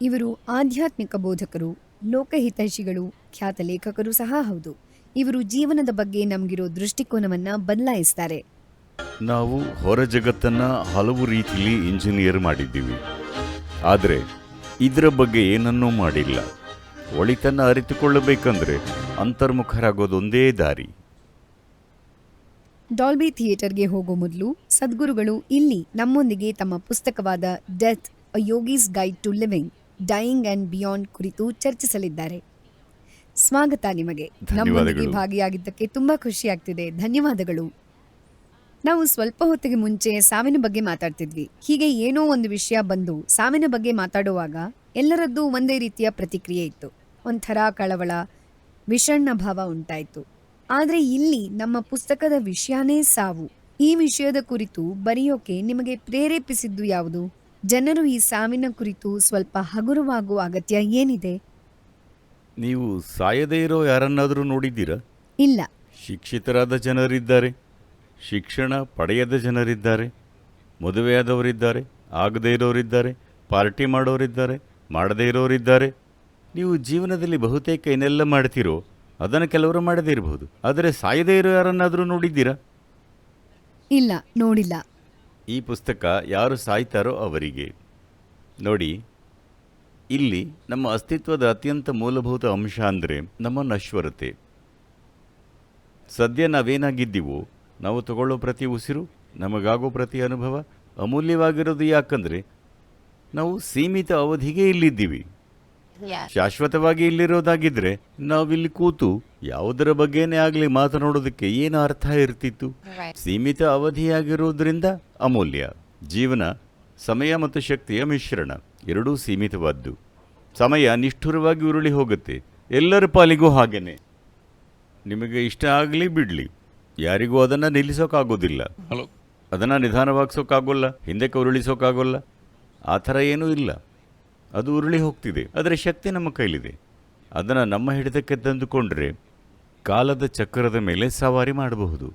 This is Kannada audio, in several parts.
ಇವರು ಆಧ್ಯಾತ್ಮಿಕ ಬೋಧಕರು, ಲೋಕಹಿತೈಷಿಗಳು, ಖ್ಯಾತ ಲೇಖಕರು ಸಹ ಹೌದು. ಇವರು ಜೀವನದ ಬಗ್ಗೆ ನಮ್ಗಿರೋ ದೃಷ್ಟಿಕೋನವನ್ನ ಬದಲಾಯಿಸ್ತಾರೆ. ನಾವು ಹೊರ ಜಗತ್ತನ್ನ ಹಲವು ರೀತಿಲಿ ಇಂಜಿನಿಯರ್ ಮಾಡಿದ್ದೀವಿ ಆದರೆ ಇದರ ಬಗ್ಗೆ ಏನನ್ನೂ ಮಾಡಿಲ್ಲ ಒಳಿತನ್ನ ಅರಿತುಕೊಳ್ಳಬೇಕಂದ್ರೆ ಅಂತರ್ಮುಖರಾಗೋದೊಂದೇ ದಾರಿ ಡಾಲ್ಬಿ ಥಿಯೇಟರ್ಗೆ ಹೋಗೋ ಮೊದಲು ಸದ್ಗುರುಗಳು ಇಲ್ಲಿ ನಮ್ಮೊಂದಿಗೆ ತಮ್ಮ ಪುಸ್ತಕವಾದ death a yogi's guide to living dying and beyond ಕುರಿತು ಚರ್ಚಿಸಲಿದ್ದಾರೆ. ಸ್ವಾಗತ ನಿಮಗೆ. ನಮ್ಮೊಂದಿಗೆ ಭಾಗಿಯಾಗಿದ್ದಕ್ಕೆ ತುಂಬಾ ಖುಷಿಯಾಗ್ತಿದೆ. ಧನ್ಯವಾದಗಳು. ನಾವು ಸ್ವಲ್ಪ ಹೊತ್ತಿಗೆ ಮುಂಚೆ ಸಾವಿನ ಬಗ್ಗೆ ಮಾತಾಡ್ತಿದ್ವಿ. ಹೀಗೆ ಏನೋ ಒಂದು ವಿಷಯ ಬಂದು ಸಾವಿನ ಬಗ್ಗೆ ಮಾತಾಡುವಾಗ ಎಲ್ಲರದ್ದು ಒಂದೇ ರೀತಿಯ ಪ್ರತಿಕ್ರಿಯೆ ಇತ್ತು. ಒಂಥರ ಕಳವಳ ವಿಷಣ್ಣ ಭಾವ ಉಂಟಾಯ್ತು. ಆದ್ರೆ ಇಲ್ಲಿ ನಮ್ಮ ಪುಸ್ತಕದ ವಿಷಯನೇ ಸಾವು. ಈ ವಿಷಯದ ಕುರಿತು ಬರೆಯೋಕೆ ನಿಮಗೆ ಪ್ರೇರೇಪಿಸಿದ್ದು ಯಾವುದು? ಜನರು ಈ ಸಾವಿನ ಕುರಿತು ಸ್ವಲ್ಪ ಹಗುರವಾಗುವ ಅಗತ್ಯ ಏನಿದೆ? ನೀವು ಸಾಯದೇ ಇರೋ ಯಾರನ್ನಾದರೂ ನೋಡಿದ್ದೀರಾ? ಇಲ್ಲ. ಶಿಕ್ಷಿತರಾದ ಜನರಿದ್ದಾರೆ. ಶಿಕ್ಷಣ ಪಡೆಯದ ಜನರಿದ್ದಾರೆ. ಮದುವೆಯಾದವರಿದ್ದಾರೆ ಆಗದೇ ಇರೋರಿದ್ದಾರೆ. ಪಾರ್ಟಿ ಮಾಡೋರಿದ್ದಾರೆ. ಮಾಡದೇ ಇರೋರಿದ್ದಾರೆ. ನೀವು ಜೀವನದಲ್ಲಿ ಬಹುತೇಕ ಏನೆಲ್ಲ ಮಾಡ್ತೀರೋ ಅದನ್ನು ಕೆಲವರು ಮಾಡದೇ ಇರಬಹುದು. ಆದರೆ ಸಾಯದೇ ಇರೋ ಯಾರನ್ನಾದರೂ ನೋಡಿದ್ದೀರಾ? ಇಲ್ಲ ನೋಡಿಲ್ಲ. ಈ ಪುಸ್ತಕ ಯಾರು ಸಾಯ್ತಾರೋ ಅವರಿಗೆ ನೋಡಿ, ಇಲ್ಲಿ ನಮ್ಮ ಅಸ್ತಿತ್ವದ ಅತ್ಯಂತ ಮೂಲಭೂತ ಅಂಶ ಅಂದರೆ ನಮ್ಮ ನಶ್ವರತೆ ಸದ್ಯ ನಾವೇನಾಗಿದ್ದೀವೋ, ನಾವು ತಗೊಳ್ಳೋ ಪ್ರತಿ ಉಸಿರು, ನಮಗಾಗೋ ಪ್ರತಿ ಅನುಭವ ಅಮೂಲ್ಯವಾಗಿರೋದು ಯಾಕಂದರೆ ನಾವು ಸೀಮಿತ ಅವಧಿಗೆ ಇಲ್ಲಿದ್ದೀವಿ. ಶಾಶ್ವತವಾಗಿ ಇಲ್ಲಿರೋದಾಗಿದ್ರೆ ನಾವಿಲ್ಲಿ ಕೂತು ಯಾವುದರ ಬಗ್ಗೆನೇ ಆಗಲಿ ಮಾತನಾಡೋದಕ್ಕೆ ಏನು ಅರ್ಥ ಇರ್ತಿತ್ತು? ಸೀಮಿತ ಅವಧಿಯಾಗಿರೋದ್ರಿಂದ ಅಮೂಲ್ಯ. ಜೀವನ ಸಮಯ ಮತ್ತು ಶಕ್ತಿಯ ಮಿಶ್ರಣ ಎರಡೂ ಸೀಮಿತವಾದ್ದು. ಸಮಯ ನಿಷ್ಠುರವಾಗಿ ಉರುಳಿ ಹೋಗುತ್ತೆ. ಎಲ್ಲರ ಪಾಲಿಗೂ ಹಾಗೇನೆ. ನಿಮಗೆ ಇಷ್ಟ ಆಗಲಿ ಬಿಡಲಿ. ಯಾರಿಗೂ ಅದನ್ನು ನಿಲ್ಲಿಸೋಕ್ಕಾಗೋದಿಲ್ಲ ಹಲೋ. ಅದನ್ನು ನಿಧಾನವಾಗಿಸೋಕ್ಕಾಗೋಲ್ಲ ಹಿಂದಕ್ಕೆ ಉರುಳಿಸೋಕ್ಕಾಗೋಲ್ಲ ಆ ಥರ ಏನೂ ಇಲ್ಲ. ಅದು ಉರುಳಿ ಹೋಗ್ತಿದೆ. ಅದರ ಶಕ್ತಿ ನಮ್ಮ ಕೈಲಿದೆ. ಅದನ್ನು ನಮ್ಮ ಹಿಡಿತಕ್ಕೆ ತಂದುಕೊಂಡ್ರೆ ಕಾಲದ ಚಕ್ರದ ಮೇಲೆ ಸವಾರಿ ಮಾಡಬಹುದು.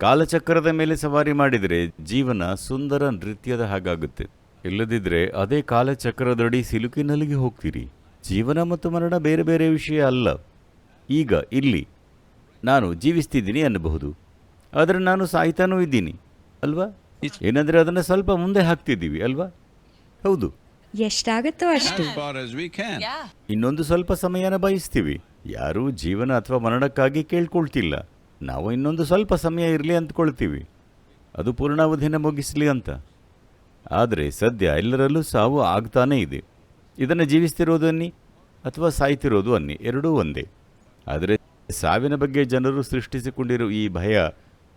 ಕಾಲಚಕ್ರದ ಮೇಲೆ ಸವಾರಿ ಮಾಡಿದರೆ ಜೀವನ ಸುಂದರ ನೃತ್ಯದ ಹಾಗಾಗುತ್ತೆ. ಇಲ್ಲದಿದ್ದರೆ ಅದೇ ಕಾಲಚಕ್ರದಡಿ ಸಿಲುಕಿ ನಲುಗಿ ಹೋಗ್ತೀರಿ. ಜೀವನ ಮತ್ತು ಮರಣ ಬೇರೆ ಬೇರೆ ವಿಷಯ ಅಲ್ಲ. ಈಗ ಇಲ್ಲಿ ನಾನು ಜೀವಿಸ್ತಿದ್ದೀನಿ ಅನ್ನಬಹುದು. ಆದರೆ ನಾನು ಸಾಯ್ತಾನೂ ಇದ್ದೀನಿ, ಅಲ್ವಾ? ಏನಂದರೆ ಅದನ್ನು ಸ್ವಲ್ಪ ಮುಂದೆ ಹಾಕ್ತಿದ್ದೀವಿ, ಅಲ್ವಾ? ಹೌದು. ಎಷ್ಟಾಗತ್ತೋ ಅಷ್ಟು. as far as we can. Yeah. ಇನ್ನೊಂದು ಸ್ವಲ್ಪ ಸಮಯನ ಬಯಸ್ತೀವಿ. ಯಾರೂ ಜೀವನ ಅಥವಾ ಮರಣಕ್ಕಾಗಿ ಕೇಳ್ಕೊಳ್ತಿಲ್ಲ. ನಾವು ಇನ್ನೊಂದು ಸ್ವಲ್ಪ ಸಮಯ ಇರಲಿ ಅಂದ್ಕೊಳ್ತೀವಿ. ಅದು ಪೂರ್ಣಾವಧಿನ ಮುಗಿಸಲಿ ಅಂತ. ಆದರೆ ಸದ್ಯ ಎಲ್ಲರಲ್ಲೂ ಸಾವು ಆಗ್ತಾನೇ ಇದೆ. ಇದನ್ನು ಜೀವಿಸ್ತಿರೋದು ಅನ್ನಿ ಅಥವಾ ಸಾಯ್ತಿರೋದು ಅನ್ನಿ ಎರಡೂ ಒಂದೇ. ಆದರೆ ಸಾವಿನ ಬಗ್ಗೆ ಜನರು ಸೃಷ್ಟಿಸಿಕೊಂಡಿರೋ ಈ ಭಯ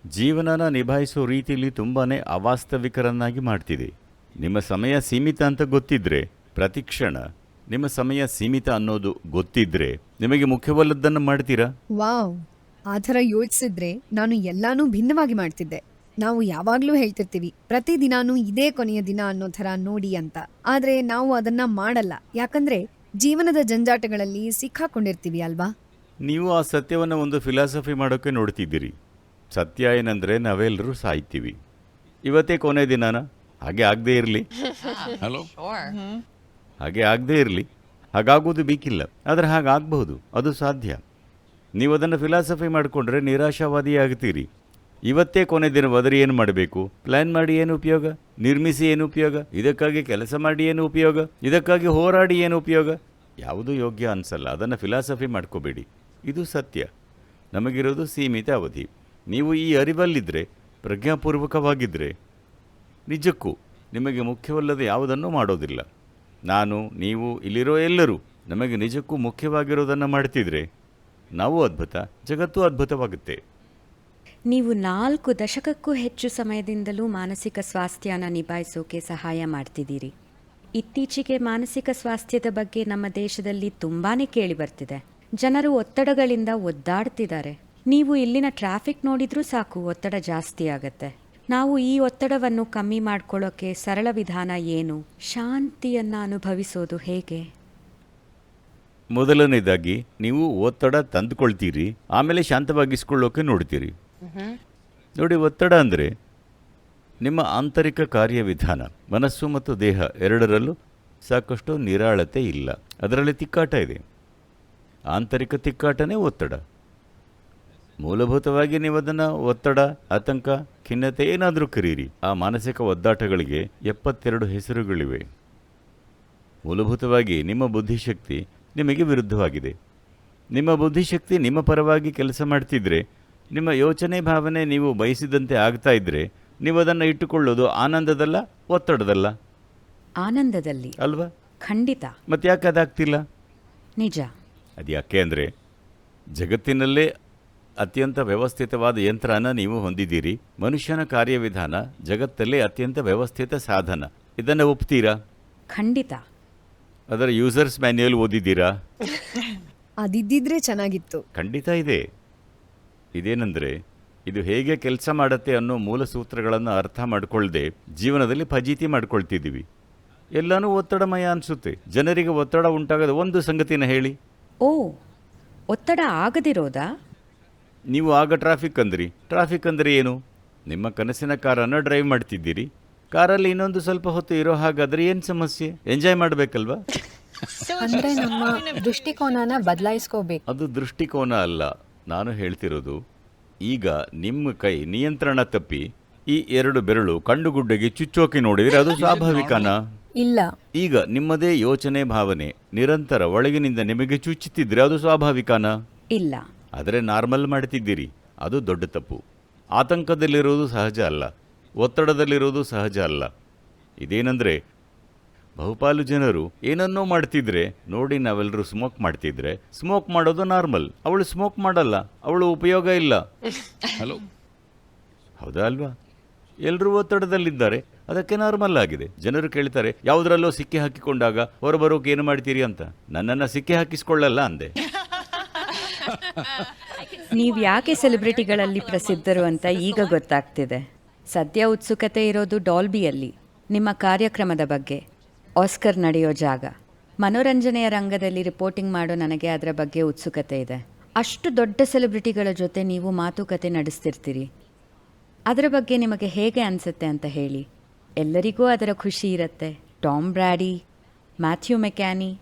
ಜೀವನನ ನಿಭಾಯಿಸೋ ರೀತಿಯಲ್ಲಿ ತುಂಬಾ ಅವಾಸ್ತವಿಕರನ್ನಾಗಿ ಮಾಡ್ತಿದೆ. ನಿಮ್ಮ ಸಮಯ ಸೀಮಿತ ಅಂತ ಗೊತ್ತಿದ್ರೆ ಪ್ರತಿಕ್ಷಣ ನಿಮ್ಮ ಸಮಯ ಸೀಮಿತ ಅನ್ನೋದು ಗೊತ್ತಿದ್ರೆ ನಿಮಗೆ ಮುಖ್ಯವಲ್ಲದ್ದನ್ನು ಮಾಡ್ತೀರಾ? ವಾವ್! ಆ ಥರ ಯೋಚಿಸಿದ್ರೆ ನಾನು ಎಲ್ಲಾನೂ ಭಿನ್ನವಾಗಿ ಮಾಡ್ತಿದ್ದೆ. ನಾವು ಯಾವಾಗ್ಲೂ ಹೇಳ್ತಿರ್ತೀವಿ ಪ್ರತಿದಿನಾನೂ ಇದೇ ಕೊನೆಯ ದಿನ ಅನ್ನೋ ಥರ ನೋಡಿ ಅಂತ. ಆದ್ರೆ ನಾವು ಅದನ್ನ ಮಾಡಲ್ಲ. ಯಾಕಂದ್ರೆ ಜೀವನದ ಜಂಜಾಟಗಳಲ್ಲಿ ಸಿಕ್ಕಾಕೊಂಡಿರ್ತೀವಿ ಅಲ್ವಾ? ನೀವು ಆ ಸತ್ಯವನ್ನು ಒಂದು ಫಿಲಾಸಫಿ ಮಾಡೋಕ್ಕೆ ನೋಡ್ತಿದ್ದೀರಿ. ಸತ್ಯ ಏನಂದರೆ ನಾವೆಲ್ಲರೂ ಸಾಯ್ತೀವಿ. ಇವತ್ತೇ ಕೊನೆ ದಿನಾನ? ಹಾಗೆ ಆಗದೇ ಇರಲಿ. Hello Sure. ಹಾಗೆ ಆಗದೇ ಇರಲಿ. ಹಾಗಾಗೋದು ಬೇಕಿಲ್ಲ. ಆದರೆ ಹಾಗಾಗಬಹುದು. ಅದು ಸಾಧ್ಯ. ನೀವು ಅದನ್ನು ಫಿಲಾಸಫಿ ಮಾಡಿಕೊಂಡ್ರೆ ನಿರಾಶಾವಾದಿ ಆಗ್ತೀರಿ. ಇವತ್ತೇ ಕೊನೆ ದಿನವಾದರೆ ಏನು ಮಾಡಬೇಕು? ಪ್ಲ್ಯಾನ್ ಮಾಡಿ ಏನು ಉಪಯೋಗ? ನಿರ್ಮಿಸಿ ಏನು ಉಪಯೋಗ? ಇದಕ್ಕಾಗಿ ಕೆಲಸ ಮಾಡಿ ಏನು ಉಪಯೋಗ? ಇದಕ್ಕಾಗಿ ಹೋರಾಡಿ ಏನು ಉಪಯೋಗ? ಯಾವುದೂ ಯೋಗ್ಯ ಅನಿಸಲ್ಲ. ಅದನ್ನು ಫಿಲಾಸಫಿ ಮಾಡ್ಕೋಬೇಡಿ. ಇದು ಸತ್ಯ. ನಮಗಿರೋದು ಸೀಮಿತ ಅವಧಿ. ನೀವು ಈ ಅರಿವಲ್ಲಿದ್ದರೆ ಪ್ರಜ್ಞಾಪೂರ್ವಕವಾಗಿದ್ದರೆ ನಿಜಕ್ಕೂ ನಿಮಗೆ ಮುಖ್ಯವಲ್ಲದ ಯಾವುದನ್ನು ಮಾಡೋದಿಲ್ಲ. ನಾನು, ನೀವು, ಇಲ್ಲಿರೋ ಎಲ್ಲರೂ ನಮಗೆ ನಿಜಕ್ಕೂ ಮುಖ್ಯವಾಗಿರೋದನ್ನು ಮಾಡ್ತಿದ್ರೆ ನಾವು ಅದ್ಭುತ, ಜಗತ್ತು ಅದ್ಭುತವಾಗುತ್ತೆ. ನೀವು ನಾಲ್ಕು ದಶಕಕ್ಕೂ ಹೆಚ್ಚು ಸಮಯದಿಂದಲೂ ಮಾನಸಿಕ ಸ್ವಾಸ್ಥ್ಯನ ನಿಭಾಯಿಸೋಕೆ ಸಹಾಯ ಮಾಡ್ತಿದ್ದೀರಿ. ಇತ್ತೀಚೆಗೆ ಮಾನಸಿಕ ಸ್ವಾಸ್ಥ್ಯದ ಬಗ್ಗೆ ನಮ್ಮ ದೇಶದಲ್ಲಿ ತುಂಬಾ ಕೇಳಿ ಬರ್ತಿದೆ. ಜನರು ಒತ್ತಡಗಳಿಂದ ಒದ್ದಾಡ್ತಿದ್ದಾರೆ. ನೀವು ಇಲ್ಲಿನ ಟ್ರಾಫಿಕ್ ನೋಡಿದ್ರೂ ಸಾಕು, ಒತ್ತಡ ಜಾಸ್ತಿ ಆಗತ್ತೆ. ನಾವು ಈ ಒತ್ತಡವನ್ನು ಕಮ್ಮಿ ಮಾಡ್ಕೊಳ್ಳೋಕ್ಕೆ ಸರಳ ವಿಧಾನ ಏನು? ಶಾಂತಿಯನ್ನು ಅನುಭವಿಸೋದು ಹೇಗೆ? ಮೊದಲನೇದಾಗಿ, ನೀವು ಒತ್ತಡ ತಂದುಕೊಳ್ತೀರಿ, ಆಮೇಲೆ ಶಾಂತವಾಗಿಸ್ಕೊಳ್ಳೋಕೆ ನೋಡ್ತೀರಿ. ನೋಡಿ, ಒತ್ತಡ ಅಂದರೆ ನಿಮ್ಮ ಆಂತರಿಕ ಕಾರ್ಯವಿಧಾನ ಮನಸ್ಸು ಮತ್ತು ದೇಹ ಎರಡರಲ್ಲೂ ಸಾಕಷ್ಟು ನಿರಾಳತೆ ಇಲ್ಲ. ಅದರಲ್ಲಿ ತಿಕ್ಕಾಟ ಇದೆ. ಆಂತರಿಕ ತಿಕ್ಕಾಟನೇ ಒತ್ತಡ. ಮೂಲಭೂತವಾಗಿ ನೀವು ಅದನ್ನು ಒತ್ತಡ ಆತಂಕ ಖಿನ್ನತೆ ಏನಾದರೂ ಕರೀರಿ. ಆ ಮಾನಸಿಕ ಒದ್ದಾಟಗಳಿಗೆ ಎಪ್ಪತ್ತೆರಡು ಹೆಸರುಗಳಿವೆ. ಮೂಲಭೂತವಾಗಿ ನಿಮ್ಮ ಬುದ್ಧಿಶಕ್ತಿ ನಿಮಗೆ ವಿರುದ್ಧವಾಗಿದೆ. ನಿಮ್ಮ ಬುದ್ಧಿಶಕ್ತಿ ನಿಮ್ಮ ಪರವಾಗಿ ಕೆಲಸ ಮಾಡ್ತಿದ್ರೆ ನಿಮ್ಮ ಯೋಚನೆ ಭಾವನೆ ನೀವು ಬಯಸಿದಂತೆ ಆಗ್ತಾ ಇದ್ರೆ ನೀವು ಅದನ್ನು ಇಟ್ಟುಕೊಳ್ಳೋದು ಆನಂದದಲ್ಲ ಒತ್ತಡದಲ್ಲ? ಆನಂದದಲ್ಲಿ. ಅಲ್ವಾ? ಖಂಡಿತ. ಮತ್ತೆ ಯಾಕೆ ಅದಾಗ್ತಿಲ್ಲ? ನಿಜ. ಅದು ಯಾಕೆ ಅಂದರೆ ಜಗತ್ತಿನಲ್ಲೇ ಅತ್ಯಂತ ವ್ಯವಸ್ಥಿತವಾದ ಯಂತ್ರನ ನೀವು ಹೊಂದಿದ್ದೀರಿ. ಮನುಷ್ಯನ ಕಾರ್ಯವಿಧಾನ ಜಗತ್ತಲ್ಲೇ ಅತ್ಯಂತ ವ್ಯವಸ್ಥಿತ ಸಾಧನ. ಇದನ್ನು ಒಪ್ತೀರಾ? ಖಂಡಿತ. ಅದರ ಯೂಸರ್ಸ್ ಮ್ಯಾನ್ಯುಯಲ್ ಓದಿದ್ದೀರಾ? ಅದಿದ್ದಿದ್ರೆ ಚೆನ್ನಾಗಿತ್ತು. ಖಂಡಿತ ಇದೆ. ಇದೇನೆಂದರೆ ಇದು ಹೇಗೆ ಕೆಲಸ ಮಾಡುತ್ತೆ ಅನ್ನೋ ಮೂಲ ಸೂತ್ರಗಳನ್ನು ಅರ್ಥ ಮಾಡಿಕೊಳ್ಳದೆ ಜೀವನದಲ್ಲಿ ಫಜೀತಿ ಮಾಡ್ಕೊಳ್ತಿದ್ದೀವಿ. ಎಲ್ಲನೂ ಒತ್ತಡಮಯ ಅನಿಸುತ್ತೆ. ಜನರಿಗೆ ಒತ್ತಡ ಉಂಟಾಗದ ಒಂದು ಸಂಗತಿನ ಹೇಳಿ. ಓ ಒತ್ತಡ ಆಗದಿರೋದಾ? ನೀವು ಆಗ ಟ್ರಾಫಿಕ್ ಅಂದ್ರಿ. ಟ್ರಾಫಿಕ್ ಅಂದರೆ ಏನು? ನಿಮ್ಮ ಕನಸಿನ ಕಾರನ್ನು ಡ್ರೈವ್ ಮಾಡ್ತಿದ್ದೀರಿ. ಕಾರಲ್ಲಿ ಇನ್ನೊಂದು ಸ್ವಲ್ಪ ಹೊತ್ತು ಇರೋ ಹಾಗಾದ್ರೆ ಏನು ಸಮಸ್ಯೆ? ಎಂಜಾಯ್ ಮಾಡಬೇಕಲ್ವಾ? ಅಂದ್ರೆ ನಮ್ಮ ದೃಷ್ಟಿಕೋನನ ಬದಲಾಯಿಸ್ಕೋಬೇಕು. ಅದು ದೃಷ್ಟಿಕೋನ ಅಲ್ಲ. ನಾನು ಹೇಳ್ತಿರೋದು ಈಗ ನಿಮ್ಮ ಕೈ ನಿಯಂತ್ರಣ ತಪ್ಪಿ ಈ ಎರಡು ಬೆರಳು ಕಂಡುಗುಡ್ಡೆಗೆ ಚುಚ್ಚೋಕೆ ನೋಡಿದರೆ ಅದು ಸ್ವಾಭಾವಿಕನ? ಇಲ್ಲ. ಈಗ ನಿಮ್ಮದೇ ಯೋಚನೆ ಭಾವನೆ ನಿರಂತರ ಒಳಗಿನಿಂದ ನಿಮಗೆ ಚುಚ್ಚುತ್ತಿದ್ರೆ ಅದು ಸ್ವಾಭಾವಿಕನ? ಇಲ್ಲ. ಆದರೆ ನಾರ್ಮಲ್ ಮಾಡ್ತಿದ್ದೀರಿ. ಅದು ದೊಡ್ಡ ತಪ್ಪು. ಆತಂಕದಲ್ಲಿರೋದು ಸಹಜ ಅಲ್ಲ. ಒತ್ತಡದಲ್ಲಿರೋದು ಸಹಜ ಅಲ್ಲ. ಇದೇನೆಂದರೆ, ಬಹುಪಾಲು ಜನರು ಏನನ್ನೋ ಮಾಡ್ತಿದ್ರೆ, ನೋಡಿ ನಾವೆಲ್ಲರೂ ಸ್ಮೋಕ್ ಮಾಡ್ತಿದ್ರೆ ಸ್ಮೋಕ್ ಮಾಡೋದು ನಾರ್ಮಲ್. ಅವಳು ಸ್ಮೋಕ್ ಮಾಡಲ್ಲ, ಅವಳು ಉಪಯೋಗ ಇಲ್ಲ. ಹಲೋ ಹೌದಾ ಅಲ್ವಾ? ಎಲ್ಲರೂ ಒತ್ತಡದಲ್ಲಿದ್ದಾರೆ, ಅದಕ್ಕೆ ನಾರ್ಮಲ್ ಆಗಿದೆ. ಜನರು ಕೇಳ್ತಾರೆ, ಯಾವುದರಲ್ಲೋ ಸಿಕ್ಕಿ ಹಾಕಿಕೊಂಡಾಗ ಹೊರಬರೋಕೆ ಏನು ಮಾಡ್ತೀರಿ ಅಂತ. ನನ್ನನ್ನು ಸಿಕ್ಕಿ ಹಾಕಿಸ್ಕೊಳ್ಳಲ್ಲ ಅಂದೆ. ನೀವು ಯಾಕೆ ಸೆಲೆಬ್ರಿಟಿಗಳಲ್ಲಿ ಪ್ರಸಿದ್ಧರು ಅಂತ ಈಗ ಗೊತ್ತಾಗ್ತಿದೆ. ಸದ್ಯ ಉತ್ಸುಕತೆ ಇರೋದು ಡಾಲ್ಬಿಯಲ್ಲಿ, ನಿಮ್ಮ ಕಾರ್ಯಕ್ರಮದ ಬಗ್ಗೆ, ಆಸ್ಕರ್ ನಡೆಯೋ ಜಾಗ. ಮನೋರಂಜನೆಯ ರಂಗದಲ್ಲಿ ರಿಪೋರ್ಟಿಂಗ್ ಮಾಡೋ ನನಗೆ ಅದರ ಬಗ್ಗೆ ಉತ್ಸುಕತೆ ಇದೆ. ಅಷ್ಟು ದೊಡ್ಡ ಸೆಲೆಬ್ರಿಟಿಗಳ ಜೊತೆ ನೀವು ಮಾತುಕತೆ ನಡೆಸ್ತಿರ್ತೀರಿ. ಅದರ ಬಗ್ಗೆ ನಿಮಗೆ ಹೇಗೆ ಅನಿಸುತ್ತೆ ಅಂತ ಹೇಳಿ. ಎಲ್ಲರಿಗೂ ಅದರ ಖುಷಿ ಇರುತ್ತೆ. ಟಾಮ್ ಬ್ರ್ಯಾಡಿ ಮ್ಯಾಥ್ಯೂ ಮೆಕ್ಯಾನಿ,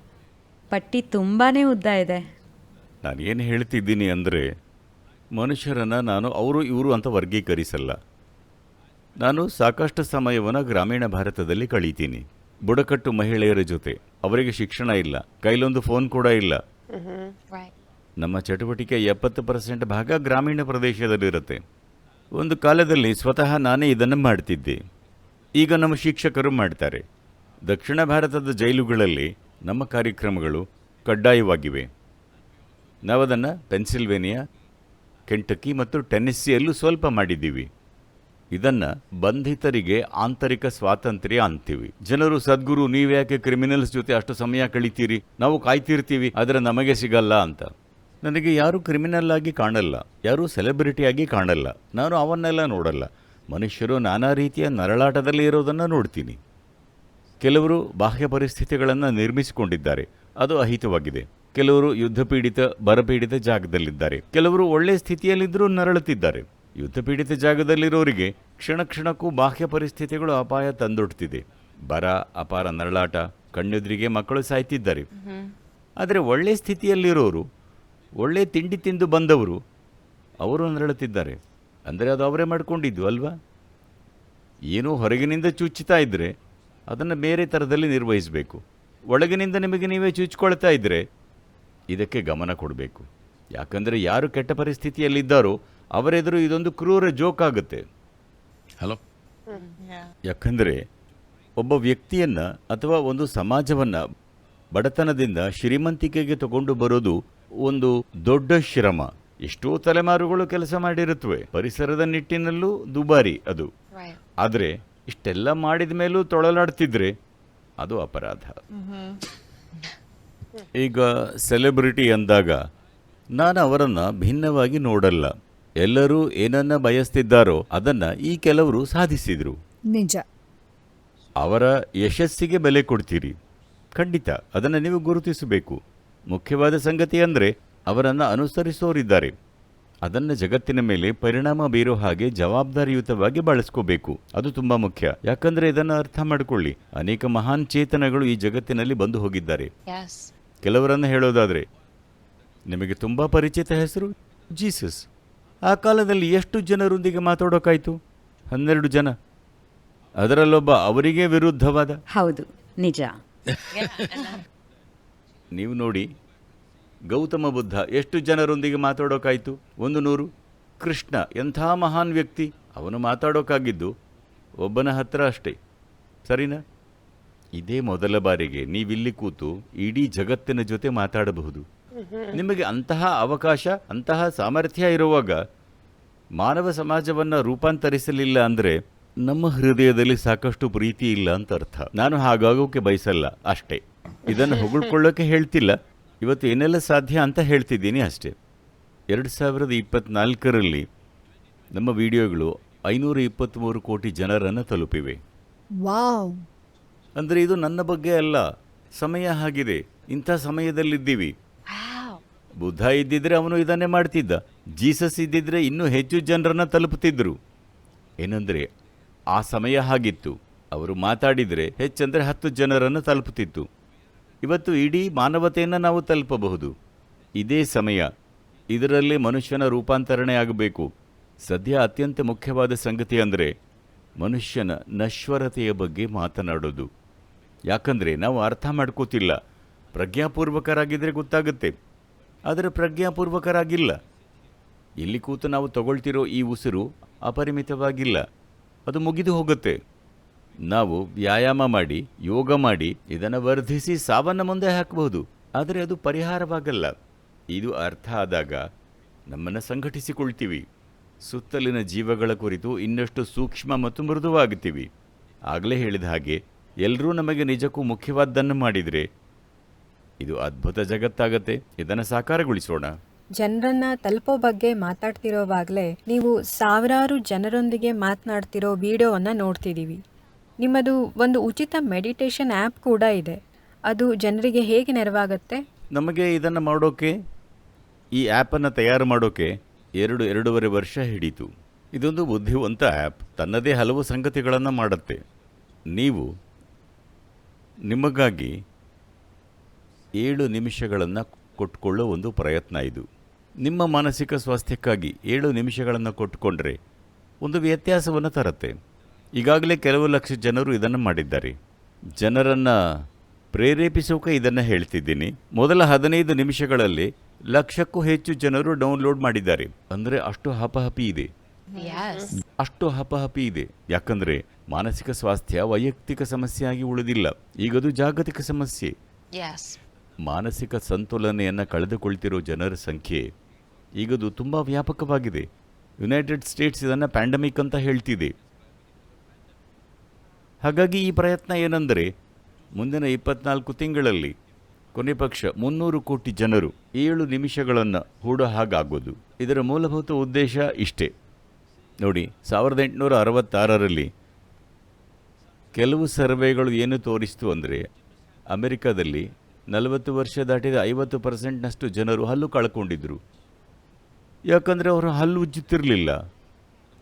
ಪಟ್ಟಿ ತುಂಬಾ ಉದ್ದ ಇದೆ. ನಾನು ಏನು ಹೇಳ್ತಿದ್ದೀನಿ ಅಂದರೆ ಮನುಷ್ಯರನ್ನು ನಾನು ಅವರು ಇವರು ಅಂತ ವರ್ಗೀಕರಿಸಲ್ಲ. ನಾನು ಸಾಕಷ್ಟು ಸಮಯವನ್ನು ಗ್ರಾಮೀಣ ಭಾರತದಲ್ಲಿ ಕಳೀತೀನಿ. ಬುಡಕಟ್ಟು ಮಹಿಳೆಯರ ಜೊತೆ. ಅವರಿಗೆ ಶಿಕ್ಷಣ ಇಲ್ಲ. ಕೈಲೊಂದು ಫೋನ್ ಕೂಡ ಇಲ್ಲ. ನಮ್ಮ ಚಟುವಟಿಕೆ ಎಪ್ಪತ್ತು ಪರ್ಸೆಂಟ್ ಭಾಗ ಗ್ರಾಮೀಣ ಪ್ರದೇಶದಲ್ಲಿರುತ್ತೆ. ಒಂದು ಕಾಲದಲ್ಲಿ ಸ್ವತಃ ನಾನೇ ಇದನ್ನು ಮಾಡ್ತಿದ್ದೆ. ಈಗ ನಮ್ಮ ಶಿಕ್ಷಕರು ಮಾಡ್ತಾರೆ. ದಕ್ಷಿಣ ಭಾರತದ ಜೈಲುಗಳಲ್ಲಿ ನಮ್ಮ ಕಾರ್ಯಕ್ರಮಗಳು ಕಡ್ಡಾಯವಾಗಿವೆ. ನಾವದನ್ನು ಪೆನ್ಸಿಲ್ವೇನಿಯಾ, ಕೆಂಟಕಿ ಮತ್ತು ಟೆನ್ನೆಸ್ಸಿಯಲ್ಲೂ ಸ್ವಲ್ಪ ಮಾಡಿದ್ದೀವಿ. ಇದನ್ನು ಬಂಧಿತರಿಗೆ ಆಂತರಿಕ ಸ್ವಾತಂತ್ರ್ಯ ಅಂತೀವಿ. ಜನರು, ಸದ್ಗುರು, ನೀವ್ಯಾಕೆ ಕ್ರಿಮಿನಲ್ಸ್ ಜೊತೆ ಅಷ್ಟು ಸಮಯ ಕಳಿತೀರಿ? ನಾವು ಕಾಯ್ತಿರ್ತೀವಿ, ಆದರೆ ನಮಗೆ ಸಿಗಲ್ಲ ಅಂತ. ನನಗೆ ಯಾರೂ ಕ್ರಿಮಿನಲ್ ಆಗಿ ಕಾಣಲ್ಲ, ಯಾರೂ ಸೆಲೆಬ್ರಿಟಿಯಾಗಿ ಕಾಣಲ್ಲ, ನಾನು ಅವನ್ನೆಲ್ಲ ನೋಡಲ್ಲ. ಮನುಷ್ಯರು ನಾನಾ ರೀತಿಯ ನರಳಾಟದಲ್ಲಿ ಇರೋದನ್ನು ನೋಡ್ತೀನಿ. ಕೆಲವರು ಬಾಹ್ಯ ಪರಿಸ್ಥಿತಿಗಳನ್ನು ನಿರ್ಮಿಸಿಕೊಂಡಿದ್ದಾರೆ, ಅದು ಅಹಿತವಾಗಿದೆ. ಕೆಲವರು ಯುದ್ಧ ಪೀಡಿತ ಬರಪೀಡಿತ ಜಾಗದಲ್ಲಿದ್ದಾರೆ. ಕೆಲವರು ಒಳ್ಳೆ ಸ್ಥಿತಿಯಲ್ಲಿದ್ದರೂ ನರಳುತ್ತಿದ್ದಾರೆ. ಯುದ್ಧ ಪೀಡಿತ ಜಾಗದಲ್ಲಿರೋರಿಗೆ ಕ್ಷಣ ಕ್ಷಣಕ್ಕೂ ಬಾಹ್ಯ ಪರಿಸ್ಥಿತಿಗಳು ಅಪಾಯ ತಂದೊಡ್ತಿದೆ. ಬರ, ಅಪಾರ ನರಳಾಟ, ಕಣ್ಣೆದುರಿಗೆ ಮಕ್ಕಳು ಸಾಯ್ತಿದ್ದಾರೆ. ಆದರೆ ಒಳ್ಳೆ ಸ್ಥಿತಿಯಲ್ಲಿರೋರು, ಒಳ್ಳೆ ತಿಂಡಿ ತಿಂದು ಬಂದವರು, ಅವರು ನರಳುತ್ತಿದ್ದಾರೆ. ಅಂದರೆ ಅದು ಅವರೇ ಮಾಡಿಕೊಂಡಿದ್ದು ಅಲ್ವಾ? ಏನೋ ಹೊರಗಿನಿಂದ ಚುಚ್ಚುತ್ತಾ ಇದ್ದರೆ ಅದನ್ನು ಬೇರೆ ಥರದಲ್ಲಿ ನಿರ್ವಹಿಸಬೇಕು. ಒಳಗಿನಿಂದ ನಿಮಗೆ ನೀವೇ ಚುಚ್ಕೊಳ್ತಾ ಇದ್ದರೆ ಇದಕ್ಕೆ ಗಮನ ಕೊಡಬೇಕು. ಯಾಕಂದರೆ ಯಾರು ಕೆಟ್ಟ ಪರಿಸ್ಥಿತಿಯಲ್ಲಿದ್ದಾರೋ ಅವರೆದುರು ಇದೊಂದು ಕ್ರೂರ ಜೋಕ್ ಆಗುತ್ತೆ. ಹಲೋ? ಯಾಕಂದರೆ ಒಬ್ಬ ವ್ಯಕ್ತಿಯನ್ನು ಅಥವಾ ಒಂದು ಸಮಾಜವನ್ನು ಬಡತನದಿಂದ ಶ್ರೀಮಂತಿಕೆಗೆ ತಗೊಂಡು ಬರೋದು ಒಂದು ದೊಡ್ಡ ಶ್ರಮ. ಎಷ್ಟೋ ತಲೆಮಾರುಗಳು ಕೆಲಸ ಮಾಡಿರುತ್ತವೆ. ಪರಿಸರದ ನಿಟ್ಟಿನಲ್ಲೂ ದುಬಾರಿ ಅದು. ಆದರೆ ಇಷ್ಟೆಲ್ಲ ಮಾಡಿದ ಮೇಲೂ ತೊಳಲಾಡ್ತಿದ್ರೆ ಅದು ಅಪರಾಧ. ಈಗ ಸೆಲೆಬ್ರಿಟಿ ಅಂದಾಗ ನಾನು ಅವರನ್ನು ಭಿನ್ನವಾಗಿ ನೋಡಲ್ಲ. ಎಲ್ಲರೂ ಏನನ್ನ ಬಯಸ್ತಿದ್ದಾರೋ ಅದನ್ನ ಈ ಕೆಲವರು ಸಾಧಿಸಿದ್ರು. ನಿಜ. ಅವರ ಯಶಸ್ಸಿಗೆ ಬೆಲೆ ಕೊಡ್ತೀರಿ. ಖಂಡಿತ ಅದನ್ನು ನೀವು ಗುರುತಿಸಬೇಕು. ಮುಖ್ಯವಾದ ಸಂಗತಿ ಅಂದರೆ ಅವರನ್ನು ಅನುಸರಿಸೋರಿದ್ದಾರೆ. ಅದನ್ನು ಜಗತ್ತಿನ ಮೇಲೆ ಪರಿಣಾಮ ಬೀರೋ ಹಾಗೆ ಜವಾಬ್ದಾರಿಯುತವಾಗಿ ಬಳಸ್ಕೋಬೇಕು. ಅದು ತುಂಬಾ ಮುಖ್ಯ. ಯಾಕಂದ್ರೆ ಇದನ್ನು ಅರ್ಥ ಮಾಡಿಕೊಳ್ಳಿ. ಅನೇಕ ಮಹಾನ್ ಚೇತನಗಳು ಈ ಜಗತ್ತಿನಲ್ಲಿ ಬಂದು ಹೋಗಿದ್ದಾರೆ. ಕೆಲವರನ್ನು ಹೇಳೋದಾದರೆ ನಿಮಗೆ ತುಂಬ ಪರಿಚಿತ ಹೆಸರು ಜೀಸಸ್. ಆ ಕಾಲದಲ್ಲಿ ಎಷ್ಟು ಜನರೊಂದಿಗೆ ಮಾತಾಡೋಕ್ಕಾಯಿತು ಹನ್ನೆರಡು ಜನ. ಅದರಲ್ಲೊಬ್ಬ ಅವರಿಗೆ ವಿರುದ್ಧವಾದ. ಹೌದು ನಿಜ. ನೀವು ನೋಡಿ ಗೌತಮ ಬುದ್ಧ ಎಷ್ಟು ಜನರೊಂದಿಗೆ ಮಾತಾಡೋಕ್ಕಾಯಿತು ಒಂದು ನೂರು. ಕೃಷ್ಣ ಎಂಥ ಮಹಾನ್ ವ್ಯಕ್ತಿ. ಅವನು ಮಾತಾಡೋಕ್ಕಾಗಿದ್ದು ಒಬ್ಬನ ಹತ್ರ ಅಷ್ಟೇ. ಸರಿನಾ? ಇದೇ ಮೊದಲ ಬಾರಿಗೆ ನೀವಿಲ್ಲಿ ಕೂತು ಇಡೀ ಜಗತ್ತಿನ ಜೊತೆ ಮಾತಾಡಬಹುದು. ನಿಮಗೆ ಅಂತಹ ಅವಕಾಶ, ಅಂತಹ ಸಾಮರ್ಥ್ಯ ಇರುವಾಗ ಮಾನವ ಸಮಾಜವನ್ನು ರೂಪಾಂತರಿಸಲಿಲ್ಲ ಅಂದರೆ ನಮ್ಮ ಹೃದಯದಲ್ಲಿ ಸಾಕಷ್ಟು ಪ್ರೀತಿ ಇಲ್ಲ ಅಂತ ಅರ್ಥ. ನಾನು ಹಾಗಾಗೋಕೆ ಬಯಸಲ್ಲ, ಅಷ್ಟೇ. ಇದನ್ನು ಹೊಗಳ್ಕೊಳ್ಳೋಕೆ ಹೇಳ್ತಿಲ್ಲ. ಇವತ್ತು ಏನೆಲ್ಲ ಸಾಧ್ಯ ಅಂತ ಹೇಳ್ತಿದ್ದೀನಿ ಅಷ್ಟೇ. ಎರಡು ಸಾವಿರದ ಇಪ್ಪತ್ನಾಲ್ಕರಲ್ಲಿ ನಮ್ಮ ವಿಡಿಯೋಗಳು ಐನೂರ ಇಪ್ಪತ್ತ್ಮೂರು ಕೋಟಿ ಜನರನ್ನು ತಲುಪಿವೆ. ವಾವ್! ಅಂದರೆ ಇದು ನನ್ನ ಬಗ್ಗೆ ಅಲ್ಲ. ಸಮಯ ಆಗಿದೆ. ಇಂಥ ಸಮಯದಲ್ಲಿದ್ದೀವಿ. ಬುದ್ಧ ಇದ್ದಿದ್ರೆ ಅವನು ಇದನ್ನೇ ಮಾಡ್ತಿದ್ದ. ಜೀಸಸ್ ಇದ್ದಿದ್ರೆ ಇನ್ನೂ ಹೆಚ್ಚು ಜನರನ್ನು ತಲುಪುತ್ತಿದ್ದರು ಏನಂದ್ರೆ ಆ ಸಮಯ ಹಾಗಿತ್ತು ಅವರು ಮಾತಾಡಿದರೆ ಹೆಚ್ಚಂದರೆ ಹತ್ತು ಜನರನ್ನು ತಲುಪುತ್ತಿತ್ತು. ಇವತ್ತು ಇಡೀ ಮಾನವತೆಯನ್ನು ನಾವು ತಲುಪಬಹುದು. ಇದೇ ಸಮಯ. ಇದರಲ್ಲಿ ಮನುಷ್ಯನ ರೂಪಾಂತರಣೆ ಆಗಬೇಕು. ಸದ್ಯ ಅತ್ಯಂತ ಮುಖ್ಯವಾದ ಸಂಗತಿ ಅಂದರೆ ಮನುಷ್ಯನ ನಶ್ವರತೆಯ ಬಗ್ಗೆ ಮಾತನಾಡೋದು. ಯಾಕಂದರೆ ನಾವು ಅರ್ಥ ಮಾಡ್ಕೋತಿಲ್ಲ. ಪ್ರಜ್ಞಾಪೂರ್ವಕರಾಗಿದ್ದರೆ ಗೊತ್ತಾಗುತ್ತೆ. ಆದರೆ ಪ್ರಜ್ಞಾಪೂರ್ವಕರಾಗಿಲ್ಲ. ಇಲ್ಲಿ ಕೂತು ನಾವು ತಗೊಳ್ತಿರೋ ಈ ಉಸಿರು ಅಪರಿಮಿತವಾಗಿಲ್ಲ. ಅದು ಮುಗಿದು ಹೋಗುತ್ತೆ. ನಾವು ವ್ಯಾಯಾಮ ಮಾಡಿ, ಯೋಗ ಮಾಡಿ, ಇದನ್ನು ವರ್ಧಿಸಿ ಸಾವನ್ನ ಮುಂದೆ ಹಾಕಬಹುದು. ಆದರೆ ಅದು ಪರಿಹಾರವಾಗಲ್ಲ. ಇದು ಅರ್ಥ ಆದಾಗ ನಮ್ಮನ್ನು ಸಂಘಟಿಸಿಕೊಳ್ತೀವಿ. ಸುತ್ತಲಿನ ಜೀವಗಳ ಕುರಿತು ಇನ್ನಷ್ಟು ಸೂಕ್ಷ್ಮ ಮತ್ತು ಮೃದುವಾಗುತ್ತೀವಿ ಆಗಲೇ ಹೇಳಿದ ಹಾಗೆ ಎಲ್ಲರೂ ನಮಗೆ ನಿಜಕ್ಕೂ ಮುಖ್ಯವಾದ್ದನ್ನು ಮಾಡಿದರೆ ಇದು ಅದ್ಭುತ ಜಗತ್ತಾಗತ್ತೆ. ಇದನ್ನು ಸಾಕಾರಗೊಳಿಸೋಣ. ಜನರನ್ನ ತಲುಪೋ ಬಗ್ಗೆ ಮಾತಾಡ್ತಿರೋವಾಗಲೇ ನೀವು ಸಾವಿರಾರು ಜನರೊಂದಿಗೆ ಮಾತನಾಡ್ತಿರೋ ವಿಡಿಯೋವನ್ನು ನೋಡ್ತಿದ್ದೀವಿ ನಿಮ್ಮದು ಒಂದು ಉಚಿತ ಮೆಡಿಟೇಷನ್ ಆ್ಯಪ್ ಕೂಡ ಇದೆ. ಅದು ಜನರಿಗೆ ಹೇಗೆ ನೆರವಾಗುತ್ತೆ? ನಮಗೆ ಇದನ್ನು ಮಾಡೋಕೆ ಈ ಆ್ಯಪನ್ನು ತಯಾರು ಮಾಡೋಕೆ ಎರಡು ಎರಡೂವರೆ ವರ್ಷ ಹಿಡಿತು. ಇದೊಂದು ಬುದ್ಧಿವಂತ ಆ್ಯಪ್. ತನ್ನದೇ ಹಲವು ಸಂಗತಿಗಳನ್ನು ಮಾಡುತ್ತೆ. ನೀವು ನಿಮಗಾಗಿ ಏಳು ನಿಮಿಷಗಳನ್ನು ಕೊಟ್ಕೊಳ್ಳೋ ಒಂದು ಪ್ರಯತ್ನ ಇದು. ನಿಮ್ಮ ಮಾನಸಿಕ ಸ್ವಾಸ್ಥ್ಯಕ್ಕಾಗಿ ಏಳು ನಿಮಿಷಗಳನ್ನು ಕೊಟ್ಟುಕೊಂಡ್ರೆ ಒಂದು ವ್ಯತ್ಯಾಸವನ್ನು ತರುತ್ತೆ. ಈಗಾಗಲೇ ಕೆಲವು ಲಕ್ಷ ಜನರು ಇದನ್ನು ಮಾಡಿದ್ದಾರೆ. ಜನರನ್ನು ಪ್ರೇರೇಪಿಸೋಕೆ ಇದನ್ನು ಹೇಳ್ತಿದ್ದೀನಿ. ಮೊದಲ ಹದಿನೈದು ನಿಮಿಷಗಳಲ್ಲಿ ಲಕ್ಷಕ್ಕೂ ಹೆಚ್ಚು ಜನರು ಡೌನ್ಲೋಡ್ ಮಾಡಿದ್ದಾರೆ. ಅಂದರೆ ಅಷ್ಟು ಹಪಹಪಿ ಇದೆ. ಅಷ್ಟು ಹಪಹಪಿ ಇದೆ. ಯಾಕಂದ್ರೆ ಮಾನಸಿಕ ಸ್ವಾಸ್ಥ್ಯ ವೈಯಕ್ತಿಕ ಸಮಸ್ಯೆಯಾಗಿ ಉಳಿದಿಲ್ಲ. ಈಗದು ಜಾಗತಿಕ ಸಮಸ್ಯೆ. ಮಾನಸಿಕ ಸಂತುಲನೆಯನ್ನು ಕಳೆದುಕೊಳ್ತಿರೋ ಜನರ ಸಂಖ್ಯೆ ಈಗದು ತುಂಬ ವ್ಯಾಪಕವಾಗಿದೆ. ಯುನೈಟೆಡ್ ಸ್ಟೇಟ್ಸ್ ಇದನ್ನು ಪ್ಯಾಂಡಮಿಕ್ ಅಂತ ಹೇಳ್ತಿದೆ. ಹಾಗಾಗಿ ಈ ಪ್ರಯತ್ನ ಏನಂದರೆ ಮುಂದಿನ ಇಪ್ಪತ್ನಾಲ್ಕು ತಿಂಗಳಲ್ಲಿ ಕೊನೆ ಪಕ್ಷ ಮುನ್ನೂರು ಕೋಟಿ ಜನರು ಏಳು ನಿಮಿಷಗಳನ್ನು ಹೂಡೋ ಹಾಗಾಗೋದು. ಇದರ ಮೂಲಭೂತ ಉದ್ದೇಶ ಇಷ್ಟೇ. ನೋಡಿ ಸಾವಿರದ ಎಂಟುನೂರ ಅರವತ್ತಾರರಲ್ಲಿ ಕೆಲವು ಸರ್ವೆಗಳು ಏನು ತೋರಿಸ್ತು ಅಂದರೆ ಅಮೆರಿಕದಲ್ಲಿ ನಲವತ್ತು ವರ್ಷ ದಾಟಿದ ಐವತ್ತು ಪರ್ಸೆಂಟ್ನಷ್ಟು ಜನರು ಹಲ್ಲು ಕಳ್ಕೊಂಡಿದ್ರು. ಯಾಕಂದರೆ ಅವರು ಹಲ್ಲು ಉಜ್ಜುತ್ತಿರಲಿಲ್ಲ.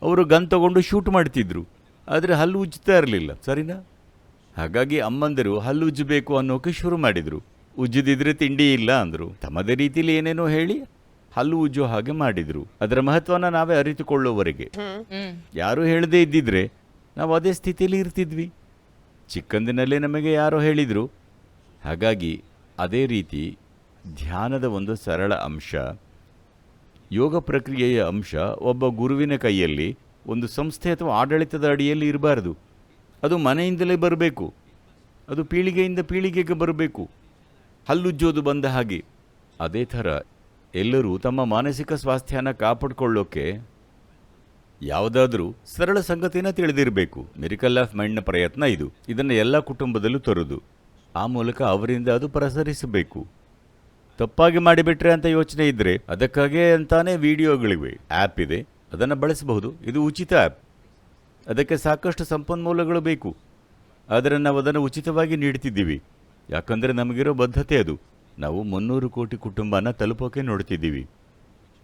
ಅವರು ಗನ್ ತಗೊಂಡು ಶೂಟ್ ಮಾಡ್ತಿದ್ರು. ಆದರೆ ಹಲ್ಲು ಉಜ್ಜುತ್ತಾ ಇರಲಿಲ್ಲ. ಸರಿನಾ? ಹಾಗಾಗಿ ಅಮ್ಮಂದಿರು ಹಲ್ಲು ಉಜ್ಜಬೇಕು ಅನ್ನೋಕೆ ಶುರು ಮಾಡಿದರು. ಉಜ್ಜದಿದ್ರೆ ತಿಂಡಿ ಇಲ್ಲ ಅಂದರು. ತಮ್ಮದೇ ರೀತಿಲಿ ಏನೇನೋ ಹೇಳಿ ಹಲ್ಲು ಉಜ್ಜೋ ಹಾಗೆ ಮಾಡಿದರು. ಅದರ ಮಹತ್ವನ ನಾವೇ ಅರಿತುಕೊಳ್ಳೋವರೆಗೆ ಯಾರು ಹೇಳದೇ ಇದ್ದಿದ್ರೆ ನಾವು ಅದೇ ಸ್ಥಿತಿಯಲ್ಲಿ ಇರ್ತಿದ್ವಿ. ಚಿಕ್ಕಂದಿನಲ್ಲೇ ನಮಗೆ ಯಾರೋ ಹೇಳಿದರು. ಹಾಗಾಗಿ ಅದೇ ರೀತಿ ಧ್ಯಾನದ ಒಂದು ಸರಳ ಅಂಶ, ಯೋಗ ಪ್ರಕ್ರಿಯೆಯ ಅಂಶ ಒಬ್ಬ ಗುರುವಿನ ಕೈಯಲ್ಲಿ ಒಂದು ಸಂಸ್ಥೆ ಅಥವಾ ಆಡಳಿತದ ಅಡಿಯಲ್ಲಿ ಇರಬಾರದು. ಅದು ಮನೆಯಿಂದಲೇ ಬರಬೇಕು. ಅದು ಪೀಳಿಗೆಯಿಂದ ಪೀಳಿಗೆಗೆ ಬರಬೇಕು. ಹಲ್ಲುಜ್ಜೋದು ಬಂದ ಹಾಗೆ. ಅದೇ ಥರ ಎಲ್ಲರೂ ತಮ್ಮ ಮಾನಸಿಕ ಸ್ವಾಸ್ಥ್ಯನ ಕಾಪಾಡಿಕೊಳ್ಳೋಕೆ ಯಾವುದಾದ್ರೂ ಸರಳ ಸಂಗತಿನ ತಿಳಿದಿರಬೇಕು. ಮಿರಿಕಲ್ ಆಫ್ ಮೈಂಡ್ನ ಪ್ರಯತ್ನ ಇದು. ಇದನ್ನು ಎಲ್ಲ ಕುಟುಂಬದಲ್ಲೂ ತರುವುದು ಆ ಮೂಲಕ ಅವರಿಂದ ಅದು ಪ್ರಸರಿಸಬೇಕು. ತಪ್ಪಾಗಿ ಮಾಡಿಬಿಟ್ರೆ ಅಂತ ಯೋಚನೆ ಇದ್ದರೆ ಅದಕ್ಕಾಗೇ ಅಂತಾನೆ ವಿಡಿಯೋಗಳಿವೆ. ಆ್ಯಪ್ ಇದೆ. ಅದನ್ನು ಬಳಸಬಹುದು. ಇದು ಉಚಿತ ಆ್ಯಪ್ ಅದಕ್ಕೆ ಸಾಕಷ್ಟು ಸಂಪನ್ಮೂಲಗಳು ಬೇಕು. ಆದರೆ ನಾವು ಅದನ್ನು ಉಚಿತವಾಗಿ ನೀಡ್ತಿದ್ದೀವಿ. ಯಾಕಂದರೆ ನಮಗಿರೋ ಬದ್ಧತೆ ಅದು. ನಾವು ಮುನ್ನೂರು ಕೋಟಿ ಕುಟುಂಬನ ತಲುಪೋಕೆ ನೋಡ್ತಿದ್ದೀವಿ.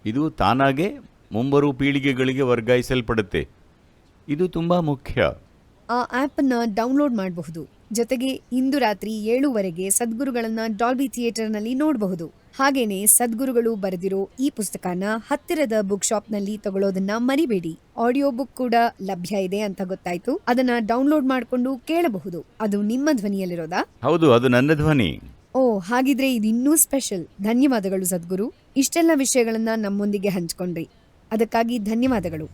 ಇದು ತಾನಾಗೇ ಮುಂಬರುವ ಪೀಳಿಗೆಗಳಿಗೆ ವರ್ಗಾಯಿಸಲ್ಪಡುತ್ತೆ. ಇದು ತುಂಬಾ ಮುಖ್ಯ. ಆ ಆ್ಯಪನ್ನು ಡೌನ್ಲೋಡ್ ಮಾಡಬಹುದು. ಜೊತೆಗೆ ಇಂದು ರಾತ್ರಿ ಏಳುವರೆಗೆ ಸದ್ಗುರುಗಳನ್ನ ಡಾಲ್ಬಿ ಥಿಯೇಟರ್ನಲ್ಲಿ ನೋಡಬಹುದು. ಹಾಗೇನೆ ಸದ್ಗುರುಗಳು ಬರೆದಿರೋ ಈ ಪುಸ್ತಕನ ಹತ್ತಿರದ ಬುಕ್ ಶಾಪ್ನಲ್ಲಿ ತಗೊಳ್ಳೋದನ್ನ ಮರಿಬೇಡಿ. ಆಡಿಯೋ ಬುಕ್ ಕೂಡ ಲಭ್ಯ ಇದೆ ಅಂತ ಗೊತ್ತಾಯ್ತು. ಅದನ್ನ ಡೌನ್ಲೋಡ್ ಮಾಡ್ಕೊಂಡು ಕೇಳಬಹುದು. ಅದು ನಿಮ್ಮ ಧ್ವನಿಯಲ್ಲಿರೋದಾ? ಹೌದು ಅದು ನನ್ನ ಧ್ವನಿ. ಓ ಹಾಗಿದ್ರೆ ಇದಿನ್ನೂ ಇನ್ನೂ ಸ್ಪೆಷಲ್. ಧನ್ಯವಾದಗಳು ಸದ್ಗುರು. ಇಷ್ಟೆಲ್ಲ ವಿಷಯಗಳನ್ನ ನಮ್ಮೊಂದಿಗೆ ಹಂಚ್ಕೊಂಡ್ರಿ. ಅದಕ್ಕಾಗಿ ಧನ್ಯವಾದಗಳು.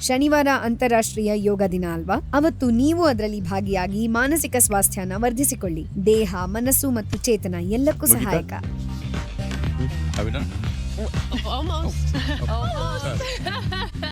ಶನಿವಾರ ಅಂತಾರಾಷ್ಟ್ರೀಯ ಯೋಗ ದಿನ ಅಲ್ವಾ? ಅವತ್ತು ನೀವು ಅದರಲ್ಲಿ ಭಾಗಿಯಾಗಿ ಮಾನಸಿಕ ಸ್ವಾಸ್ಥ್ಯನ ವರ್ಧಿಸಿಕೊಳ್ಳಿ. ದೇಹ ಮನಸ್ಸು ಮತ್ತು ಚೇತನ ಎಲ್ಲಕ್ಕೂ ಸಹಾಯಕ.